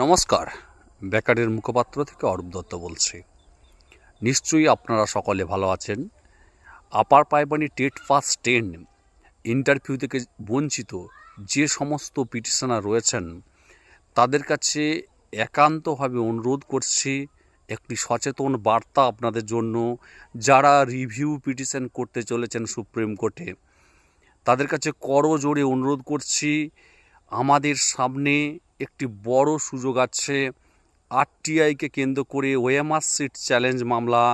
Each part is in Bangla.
নমস্কার। বেকারের মুখপাত্র থেকে অরূপ দত্ত বলছি। নিশ্চয়ই আপনারা সকলে ভালো আছেন। Upper primary TET pass ten interview থেকে বঞ্চিত যে সমস্ত পিটিশনার রয়েছেন, তাদের কাছে একান্তভাবে অনুরোধ করছি একটি সচেতন বার্তা আপনাদের জন্য। যারা রিভিউ পিটিশন করতে চলেছেন সুপ্রিম কোর্টে, তাদের কাছে করজোড়ে অনুরোধ করছি, আমাদের সামনে একটি বড় সুযোগ আছে। আরটিআইকে কেন্দ্র করে ওএমআর সিট চ্যালেঞ্জ মামলা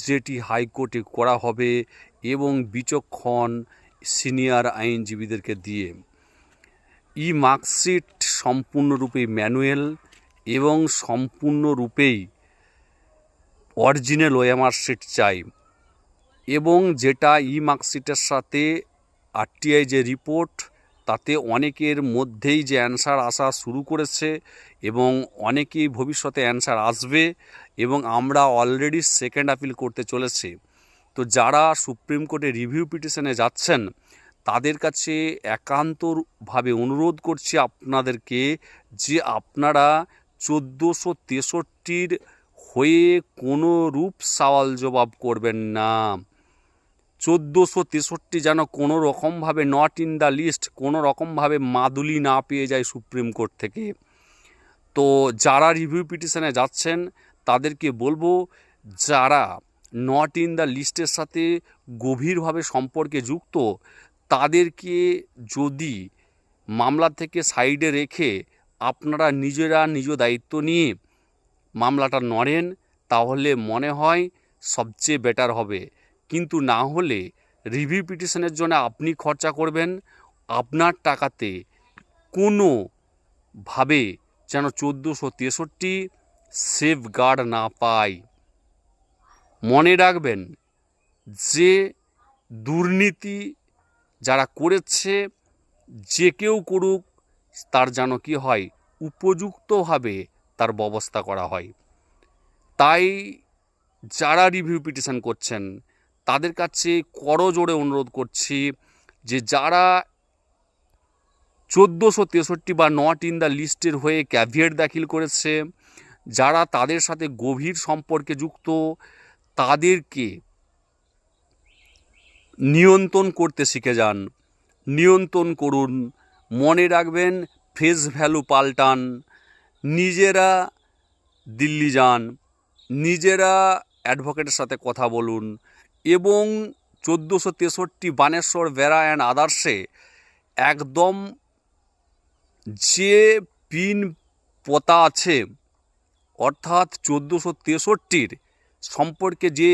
যেটি হাইকোর্টে করা হবে এবং বিচক্ষণ সিনিয়র আইনজীবীদেরকে দিয়ে। ই মার্কশিট সম্পূর্ণরূপে ম্যানুয়াল এবং সম্পূর্ণরূপেই অরিজিনাল ওএমআর সিট চাই এবং যেটা ই মার্কশিটের সাথে আরটিআই যে রিপোর্ট তাতে অনেকের মধ্যেই যে অ্যান্সার আসা শুরু করেছে এবং অনেকেই ভবিষ্যতে অ্যান্সার আসবে এবং আমরা অলরেডি সেকেন্ড আপিল করতে চলেছি। তো যারা সুপ্রিম কোর্টে রিভিউ পিটিশনে যাচ্ছেন, তাদের কাছে একান্তভাবে অনুরোধ করছি আপনাদেরকে যে আপনারা চোদ্দোশো তেষট্টির হয়ে কোনো রূপ সওয়াল জবাব করবেন না। চোদ্দোশো তেষট্টি যেন কোনো রকমভাবে নট ইন দ্য লিস্ট কোনো রকমভাবে মাদুলি না পেয়ে যায় সুপ্রিম কোর্ট থেকে। তো যারা রিভিউ পিটিশনে যাচ্ছেন, তাদেরকে বলব, যারা নট ইন দ্য লিস্টের সাথে গভীরভাবে সম্পর্কে যুক্ত, তাদেরকে যদি মামলা থেকে সাইডে রেখে আপনারা নিজেরা নিজ দায়িত্ব নিয়ে মামলাটা নড়েন, তাহলে মনে হয় সবচেয়ে বেটার হবে। কিন্তু না হলে রিভিউ পিটিশনের জন্য আপনি খরচা করবেন আপনার টাকাতে কোনোভাবে যেন চোদ্দোশো তেষট্টি সেফ গার্ড না পায় মনে রাখবেন যে দুর্নীতি যারা করেছে, যে কেউ করুক, তার যেন কী হয়, উপযুক্তভাবে তার ব্যবস্থা করা হয়। তাই যারা রিভিউ পিটিশন করছেন তাদের কাছে করজোড়ে অনুরোধ করছি যে যারা চোদ্দোশো তেষট্টি বা নট ইন দ্য লিস্টের হয়ে ক্যাভিয়েট দাখিল করেছে, যারা তাদের সাথে গভীর সম্পর্কে যুক্ত, তাদেরকে নিয়ন্ত্রণ করতে শিখে যান। নিয়ন্ত্রণ করুন, মনে রাখবেন, ফেস ভ্যালু পাল্টান, নিজেরা দিল্লি যান, নিজেরা অ্যাডভোকেটের সাথে কথা বলুন এবং চোদ্দোশো তেষট্টি বানেশ্বর বেড়া অ্যান্ড আদার্সে একদম যে পিন পোতা আছে, অর্থাৎ চোদ্দোশো তেষট্টির সম্পর্কে যে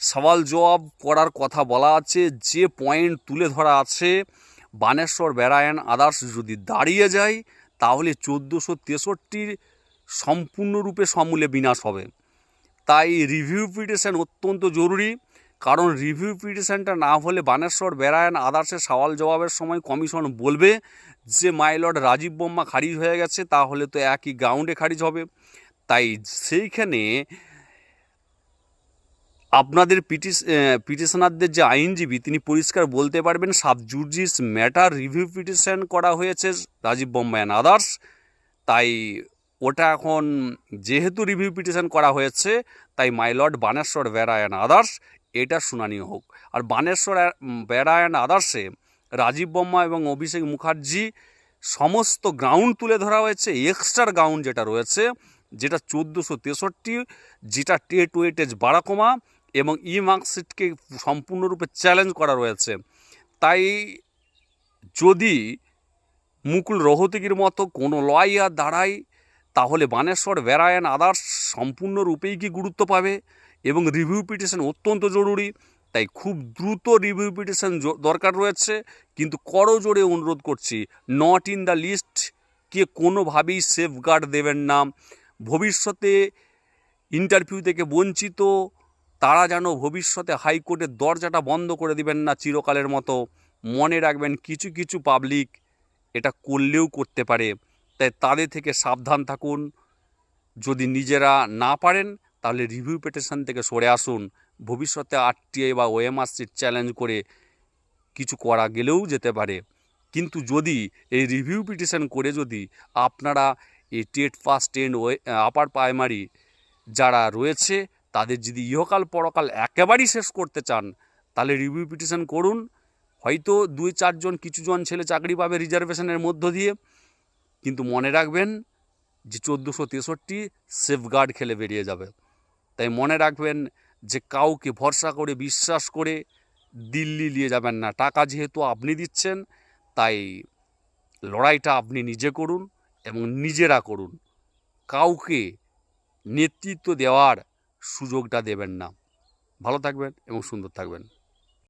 সওয়াল জবাব করার কথা বলা আছে, যে পয়েন্ট তুলে ধরা আছে, বানেশ্বর বেড়ায়ন আদার্স যদি দাঁড়িয়ে যায়, তাহলে চোদ্দোশো তেষট্টির সম্পূর্ণরূপে সমূলে বিনাশ হবে। তাই রিভিউ পিটিশন অত্যন্ত জরুরি। কারণ রিভিউ পিটিশনটা না হলে বানেশ্বর বেড়ায়ন আদার্সের সওয়াল জবাবের সময় কমিশন বলবে যে মাইলর্ড রাজীব বর্মা খারিজ হয়ে গেছে, তাহলে তো একই গ্রাউন্ডে খারিজ হবে। তাই সেইখানে আপনাদের পিটিস পিটিশনারদের যে আইনজীবী, তিনি পরিষ্কার বলতে পারবেন সাবজুডিস ম্যাটার, রিভিউ পিটিশন করা হয়েছে, রাজীব বর্মা অ্যান্ড আদার্স। তাই ওটা এখন যেহেতু রিভিউ পিটিশন করা হয়েছে, তাই মাইলর্ড বানেশ্বর বেড়া অ্যান্ড আদার্স এটা শুনানি হোক। আর বানেশ্বর বেড়া অ্যান্ড আদার্সে রাজীব বর্মা এবং অভিষেক মুখার্জি সমস্ত গ্রাউন্ড তুলে ধরা হয়েছে। এক্সট্রা গ্রাউন্ড যেটা রয়েছে, যেটা চোদ্দোশো তেষট্টি, যেটা টেট ওয়েটেজ বাড়াকমা এবং ই মার্কশিটকে সম্পূর্ণরূপে চ্যালেঞ্জ করা রয়েছে। তাই যদি মুকুল রোহতগির মতো কোনো লয়ার দাঁড়ায়, তাহলে বানেশ্বর বেড়ায়ন আদার্স সম্পূর্ণরূপেই কি গুরুত্ব পাবে? এবং রিভিউ পিটিশন অত্যন্ত জরুরি, তাই খুব দ্রুত রিভিউ পিটিশন দরকার রয়েছে। কিন্তু করজোড়ে অনুরোধ করছি নট ইন দ্য লিস্ট কে কোনোভাবেই সেফগার্ড দেবেন না। ভবিষ্যতে ইন্টারভিউ থেকে বঞ্চিত, তারা যেন ভবিষ্যতে হাইকোর্টের দরজাটা বন্ধ করে দিবেন না চিরকালের মতো। মনে রাখবেন, কিছু কিছু পাবলিক এটা করলেও করতে পারে। তাই তাদের থেকে সাবধান থাকুন। যদি নিজেরা না পারেন তাহলে রিভিউ পিটিশন থেকে সরে আসুন। ভবিষ্যতে আরটিআই বা ওএমআর সিট চ্যালেঞ্জ করে কিছু করা গেলেও যেতে পারে। কিন্তু যদি এই রিভিউ পিটিশন করে যদি আপনারা এই TET first ten upper primary যারা রয়েছে, তাদের যদি ইহকাল পরকাল একেবারেই শেষ করতে চান, তাহলে রিভিউ পিটিশন করুন। হয়তো দুই চারজন কিছুজন ছেলে চাকরি পাবে রিজার্ভেশনের মধ্য দিয়ে। কিন্তু মনে রাখবেন যে চোদ্দোশো তেষট্টি সেফগার্ড খেলে বেরিয়ে যাবে। তাই মনে রাখবেন যে কাউকে ভরসা করে, বিশ্বাস করে দিল্লি নিয়ে যাবেন না। টাকা যেহেতু আপনি দিচ্ছেন, তাই লড়াইটা আপনি নিজে করুন এবং নিজেরা করুন। কাউকে নেতৃত্ব দেওয়ার সুযোগটা দেবেন না। ভালো থাকবেন এবং সুন্দর থাকবেন।